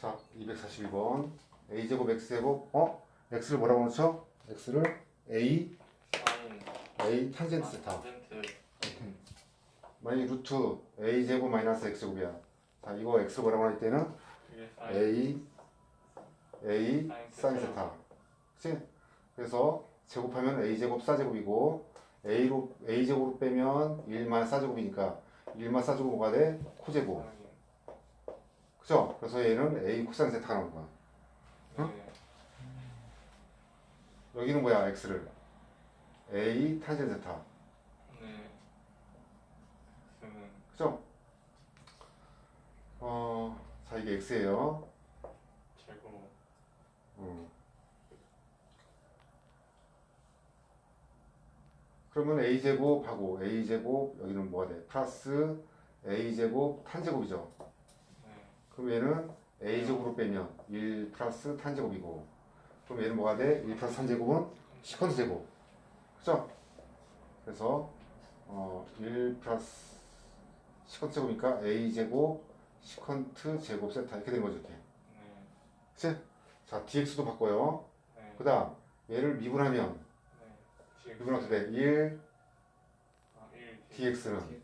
자, 242번. a제곱 x제곱 어? x를 뭐라고 놓죠? x를 a a 탄젠트 세타. 만약에 루트 a제곱 마이너스 x제곱이야. 자, 이거 x를 뭐라고 할 때는 a a 사인 세타. 그치? 그래서 제곱하면 a제곱 4제곱이고 a로 a제곱으로 빼면 1만 4제곱이니까 1만 4제곱 뭐가 돼? 코제곱. 그죠? 그래서 얘는 a 코사인 세타가 나온 거야. 네. 여기는 뭐야? x를 a 탄젠 세타. 네. 그죠? 어, 자 이게 x예요. 제곱 음. 그러면 a 제곱하고 a 제곱 여기는 뭐가 돼? 플러스 a 제곱 탄 제곱이죠. 네. 그럼 얘는 a 제곱으로 빼면 1 플러스 탄 제곱이고 그럼 얘는 뭐가 돼? 1 플러스 탄 제곱은 시컨트 제곱. 그죠? 그래서 어, 1 플러스 시컨트 제곱이니까 a 제곱 시컨트 제곱 세타 이렇게 되는 거죠. 이렇게. 네. 그치? 자, dx도 바꿔요. 네. 그 다음, 얘를 미분하면, 네. 미분하면 어떻게 돼? 1 아, 1 dx는.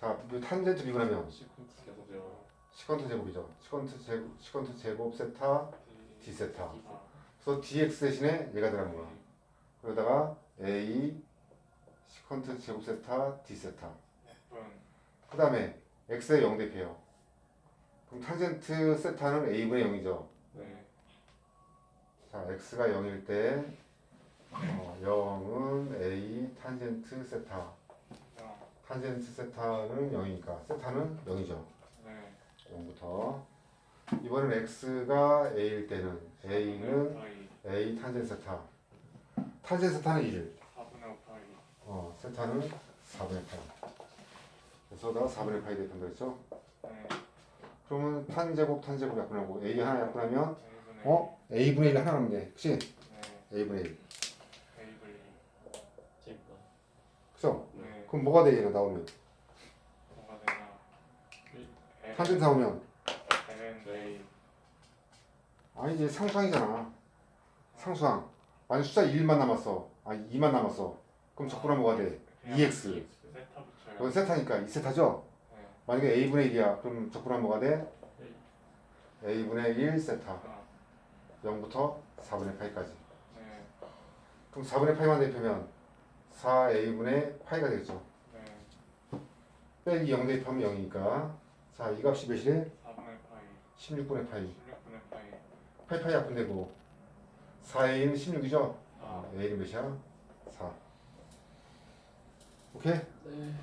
자, 이 탄젠트 미분하면, 시퀀트 제곱이죠. 시컨트 제곱, 시컨트 제곱 세타, d 세타. 아, 그래서 dx 대신에 얘가 들어가는 거야. 그러다가 a 시컨트 제곱 세타, d 세타. 그 다음에 x에 0 대표요. 그럼 탄젠트 세타는 a분의 0이죠. 네. 자, x가 0일 때, 어, 0은 a 탄젠트 세타. 아, 탄젠트 세타는 0이니까 세타는 0이죠. 네. 0부터 이번엔 x가 a일 때는 a는 a 탄젠트 세타. 탄젠트 세타는 1. 4분의 5 파이 어, 세타는 4분의 8. 그래서 나 4분의 8이 됐던 거였죠. 네. 그러면 탄제곱 탄제곱 약분하고 a 하나 약분하면 1분의 어? a분의 1 하나 돼. 그치? 네. a분의 1. A분의 제곱 그죠? 네. 그럼 뭐가 돼 얘가 나오면? 나오면 L은 A 아니 이제 상수항이잖아. 상수항. 만약 숫자 1만 남았어. 아니 2만 남았어. 그럼 적분하면 뭐가 돼? 그냥 2x. 세타 붙여요. 이건 세타니까 2세타죠? 네. 만약에 a분의 1이야. 그럼 적분하면 뭐가 돼? a분의 1 세타. 아, 0부터 4분의 8까지. 네. 그럼 4분의 8만 대표면 4a분의 파이가 되겠죠. 네. 빼기 0 대표하면 0이니까. 자, 이 값이 몇이래? 4분의 파이 16분의 파이. 16분의 파이 파이 파이 약분되고 4a는 16이죠? 아, 아 네, a는 몇이야? 4. 오케이? 네. 네.